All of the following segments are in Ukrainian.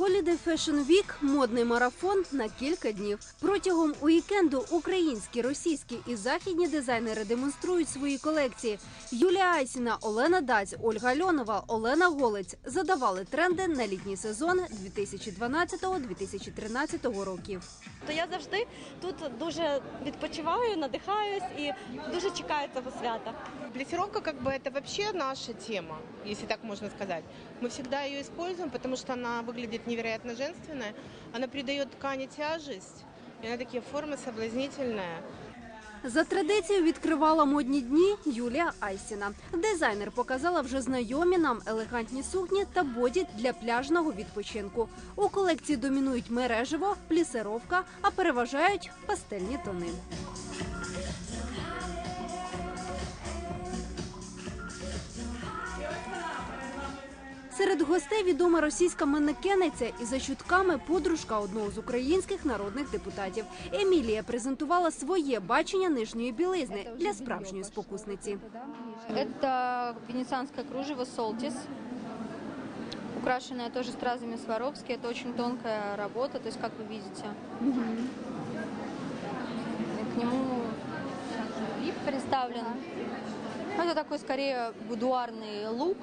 Holiday Fashion Week – модний марафон на кілька днів. Протягом уікенду українські, російські і західні дизайнери демонструють свої колекції. Юлія Айсіна, Олена Даць, Ольга Льонова, Олена Голець задавали тренди на літній сезон 2012-2013 років. То я завжди тут дуже відпочиваю, надихаюсь і дуже чекаю цього свята. Плессировка как бы это вообще наша тема, если так можно сказать. Мы всегда ее используем, потому что она выглядит невероятно женственная. Она придает ткани тяжесть, и она такие формы соблазнительная. За традицією відкривала модні дні Юлія Айсіна. Дизайнер показала вже знайомі нам елегантні сукні та боді для пляжного відпочинку. У колекції домінують мережево, плісировка, а переважають пастельні тони. Серед гостей відома російська манекениця і за чутками подружка одного з українських народних депутатів. Емілія презентувала своє бачення нижньої білизни для справжньої спокусниці. Это венецианское кружево Солтис, украшенное тоже стразами Сваровски. Это очень тонкая работа, то есть, как вы видите. И К нему лип представлен. Это такой скорее будуарный лук.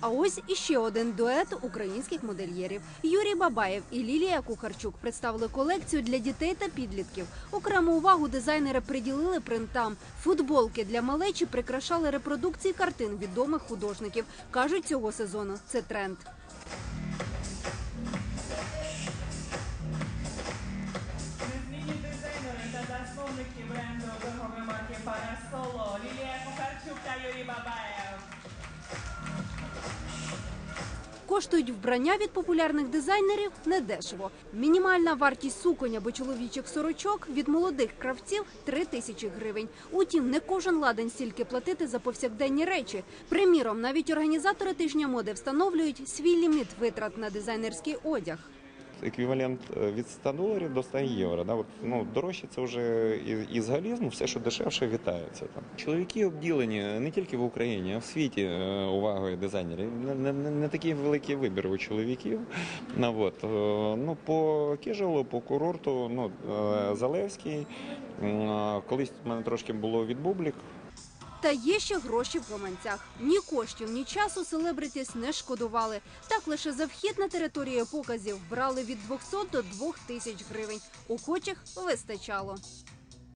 а ось іще один дует українських модельєрів. Юрій Бабаєв і Лілія Кухарчук представили колекцію для дітей та підлітків. Окрему увагу дизайнери приділили принтам. Футболки для малечі прикрашали репродукції картин відомих художників. кажуть, цього сезону це тренд. Бренду торгової марки Парасоло Лілія Кухарчук та Юрій Бабаєв. Коштують вбрання від популярних дизайнерів недешево. Мінімальна вартість суконь або чоловічих сорочок від молодих кравців – 3 тисячі гривень. Утім, не кожен ладен стільки платити за повсякденні речі. Приміром, навіть організатори тижня моди встановлюють свій ліміт витрат на дизайнерський одяг. Еквівалент е, від 100 доларів до 100 євро. Да? От, ну, дорожче це вже із, із галізму, все, що дешевше, вітається. Там. Чоловіки обділені не тільки в Україні, а в світі е, увагою дизайнерів. Не, не, не, не такий великий вибір у чоловіків. Ну, от, е, ну, по кежелу, по курорту, ну, е, Залевський. Е, Колись в мене трошки було від бублік. Та є ще гроші в гаманцях. Ні коштів, ні часу селебритіс не шкодували. Так лише за вхід на територію показів брали від 200 до 2000 гривень. Охочих вистачало.